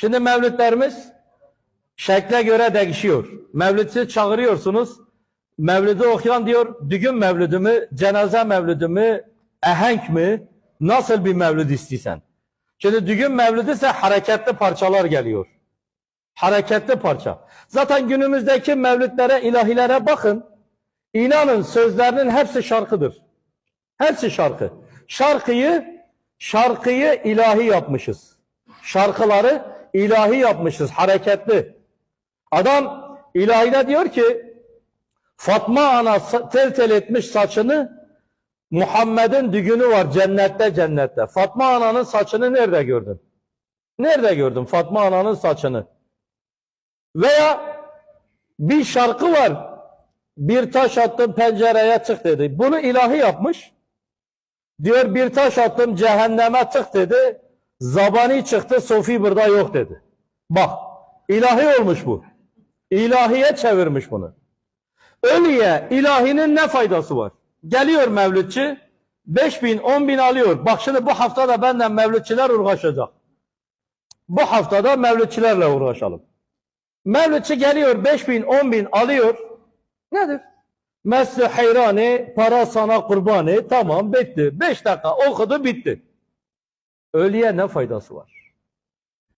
Şimdi mevlütlerimiz şekle göre değişiyor. Mevlütü çağırıyorsunuz. Mevlüdü okuyan diyor, düğün mevlüdü mü, cenaze mevlüdü mü, ehenk mi, nasıl bir mevlüd istiyorsan. Şimdi düğün mevlüdü ise hareketli parçalar geliyor. Hareketli parça. Zaten günümüzdeki mevlütlere, ilahilere bakın. İnanın sözlerinin hepsi şarkıdır. Hepsi şarkı. Şarkıyı, şarkıyı ilahi yapmışız. Şarkıları ilahi yapmışız, hareketli. Adam ilahide diyor ki, Fatma ana tel tel etmiş saçını, Muhammed'in düğünü var cennette cennette. Fatma ananın saçını nerede gördün? Nerede gördün Fatma ananın saçını? Veya bir şarkı var. Bir taş attım pencereye çık dedi. Bunu ilahi yapmış. Diyor bir taş attım cehenneme çık dedi. Zabani çıktı Sofi burada yok dedi. Bak ilahi olmuş bu. İlahiye çevirmiş bunu. Ölüye ilahinin ne faydası var? Geliyor mevlütçü 5 bin 10 bin alıyor. Bak şimdi bu haftada benden mevlütçüler uğraşacak. Bu haftada mevlütçülerle uğraşalım. Mevlütçü geliyor 5 bin 10 bin alıyor. Nedir? Mesle hayrani, para sana kurbanı. Tamam bitti. 5 dakika okudu bitti. Ölüye ne faydası var?